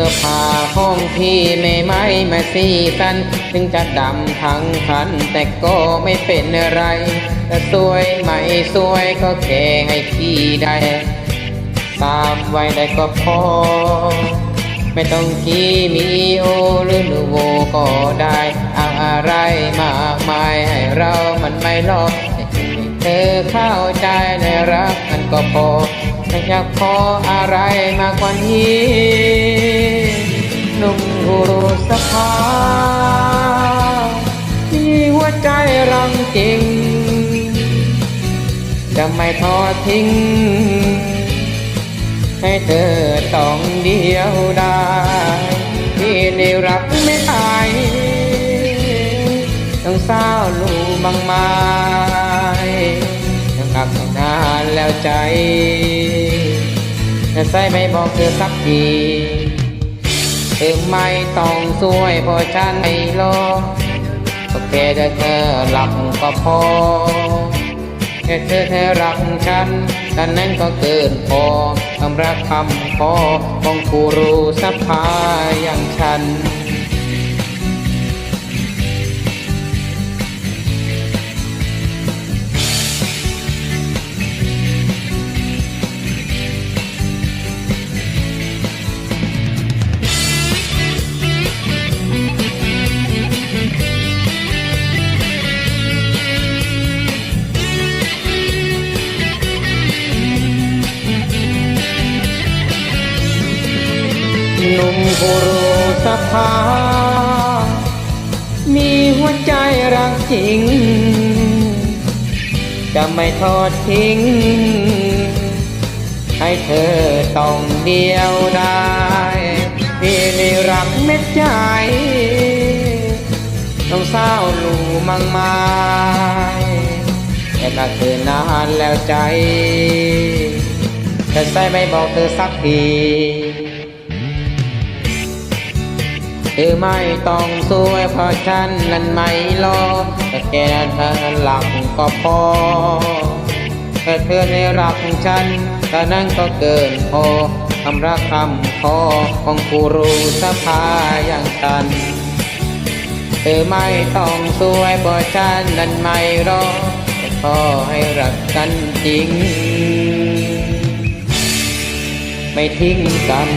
เสื้อผ้าห้องพี่ไม่ไหมมาสีสัน ถึงจะดำทั้งคัน แต่ก็ไม่เป็นอะไรแต่สวยไม่สวยก็แค่ให้พี่ได้ตามไว้ได้ก็พอ ไม่ต้องกีมีโอหรือนูโวก็ได้เอาอะไรมากมายให้เรามันไม่รอเธอเข้าใจในรัก พอไม่อยากขออะไรมากกว่านี้หนุ่มหูรูสภามีหัวใจรังจริง จะไม่ทอดทิ้ง ให้เธอต้องเดียวได้ที่ได้รักไม่ตายต้องเศร้าลูบางม้ยั ใจแต่ใส่ไม่บอกเธอสักทีเธอไม่ต้องสวยเพราะฉันไม่รอก็แค่ได้เธอหลับก็พอแค่เธอแค่รักฉันแต่นั้นก็เกินพอคำรักคำพอของผู้รู้สภาอย่างฉัน นุ่มผู้รู้สภา มีหัวใจรักจริง จะไม่ทอดทิ้ง ให้เธอต้องเดียวได้พี่นี่รักเม็ดใจต้องเศร้าลูมังมายแต่รักเธอนานแล้วใจแต่ใจไม่บอกเธอสักที ธอไม่ต้องสวยเพราะฉันนั้นไม่รอแต่แค่เธอหลักก็พอแค่เธอในรักฉันแต่นั้นก็เกินพอคำรักคำพอของผู้รู้สภาอย่างฉัน เธอไม่ต้องสวยเพราะฉันนั้นไม่รอแต่ขอให้รักกันจริง ไม่ทิ้งกัน